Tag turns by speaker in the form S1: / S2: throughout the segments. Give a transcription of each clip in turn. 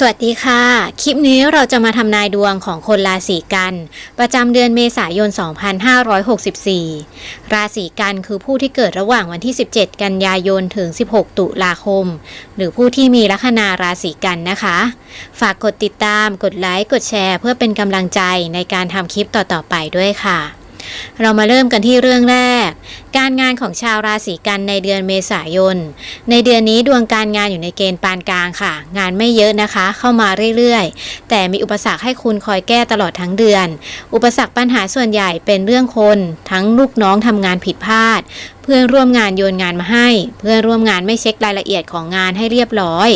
S1: สวัสดีค่ะ คลิปนี้เราจะมาทำนายดวงของคนราศีกัน ประจำเดือนเมษายน 2564 ราศีกันคือผู้ที่เกิดระหว่างวันที่ 17 กันยายนถึง 16 ตุลาคม หรือผู้ที่มีลัคนาราศีกันนะคะ ฝากกดติดตาม กดไลค์ กดแชร์ เพื่อเป็นกำลังใจในการทำคลิปต่อๆไปด้วยค่ะ เรามาเริ่มกันที่เรื่องแรก การงานของชาวราศีกันในเดือนเมษายน ในเดือนนี้ดวงการงานอยู่ในเกณฑ์ปานกลางค่ะ งานไม่เยอะนะคะ เข้ามาเรื่อยๆ แต่มีอุปสรรคให้คุณคอยแก้ตลอดทั้งเดือน อุปสรรคปัญหาส่วนใหญ่เป็นเรื่องคน ทั้งลูกน้องทำงานผิดพลาดเพื่อนร่วมงานโยนงานมาให้ เพื่อนร่วมงานไม่เช็ครายละเอียดของงานให้เรียบร้อย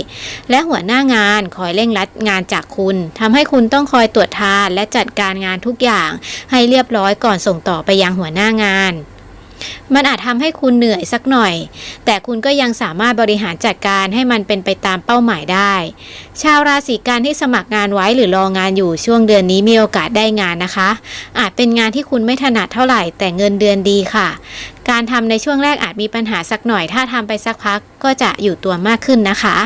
S1: และหัวหน้างานคอยเร่งรัดงานจากคุณทำให้คุณต้องคอยตรวจทานและจัดการงานทุกอย่าง ให้เรียบร้อยก่อนส่งต่อไปยังหัวหน้างาน มันอาจทำให้คุณเหนื่อยสักหน่อย แต่คุณก็ยังสามารถบริหารจัดการให้มันเป็นไปตามเป้าหมายได้ ชาวราศีกันที่สมัครงานไว้หรือรองานอยู่ช่วงเดือนนี้มีโอกาสได้งานนะคะ อาจเป็นงานที่คุณไม่ถนัดเท่าไหร่ แต่เงินเดือนดีค่ะ การทำในช่วงแรกอาจมีปัญหาสักหน่อย ถ้าทำไปสักพักก็จะอยู่ตัวมากขึ้นนะคะ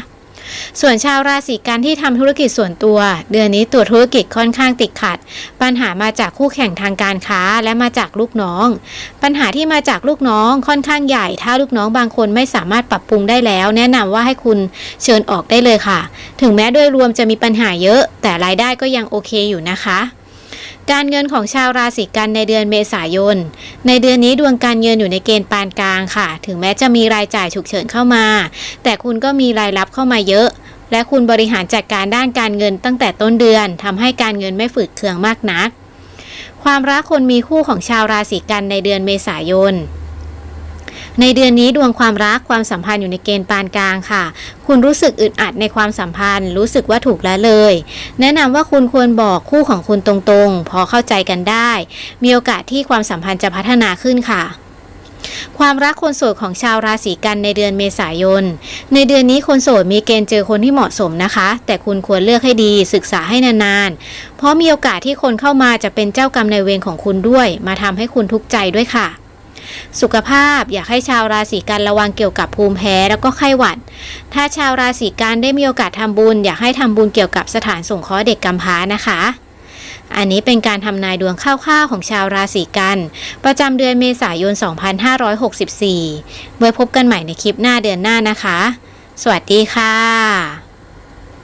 S1: ส่วนชาวราศีกันที่ทำธุรกิจส่วนตัว เดือนนี้ตัวธุรกิจค่อนข้างติดขัด ปัญหามาจากคู่แข่งทางการค้าและมาจากลูกน้อง ปัญหาที่มาจากลูกน้องค่อนข้างใหญ่ ถ้าลูกน้องบางคนไม่สามารถปรับปรุงได้แล้ว แนะนำว่าให้คุณเชิญออกได้เลยค่ะ ถึงแม้โดยรวมจะมีปัญหาเยอะ แต่รายได้ก็ยังโอเคอยู่นะคะ การเงินของชาวราศีกันในเดือนเมษายน ในเดือนนี้ดวงการเงินอยู่ในเกณฑ์ปานกลางค่ะ ถึงแม้จะมีรายจ่ายฉุกเฉินเข้ามา แต่คุณก็มีรายรับเข้ามาเยอะ และคุณบริหารจัดการด้านการเงินตั้งแต่ต้นเดือนทำให้การเงินไม่ฝืดเคืองมากนัก ความรักคนมีคู่ของชาวราศีกันในเดือนเมษายน ในเดือนนี้ดวงความรักความสัมพันธ์อยู่ในเกณฑ์ปานกลางค่ะ คุณรู้สึกอึดอัดในความสัมพันธ์ รู้สึกว่าถูกละเลย แนะนำว่าคุณควรบอกคู่ของคุณตรงๆ พอเข้าใจกันได้ มีโอกาสที่ความสัมพันธ์จะพัฒนาขึ้นค่ะความรักคนโสดของชาวราศีกันในเดือนเมษายน ในเดือนนี้คนโสดมีเกณฑ์เจอคนที่เหมาะสมนะคะ แต่คุณควรเลือกให้ดีศึกษาให้นานๆ เพราะมีโอกาสที่คนเข้ามาจะเป็นเจ้ากรรมนายเวรของคุณด้วย มาทำให้คุณทุกข์ใจด้วยค่ะ สุขภาพอยากให้ชาวราศีกันระวังเกี่ยวกับภูมิแพ้แล้วก็ไข้หวัด ถ้าชาวราศีกันได้มีโอกาสทำบุญ อยากให้ทำบุญเกี่ยวกับสถานสงเคราะห์เด็กกำพร้านะคะ อันนี้เป็นการทำนายดวงคร่าวๆของชาวราศีกัน ประจำเดือนเมษายน 2564 ไว้พบกันใหม่ในคลิปหน้าเดือนหน้านะคะ สวัสดีค่ะ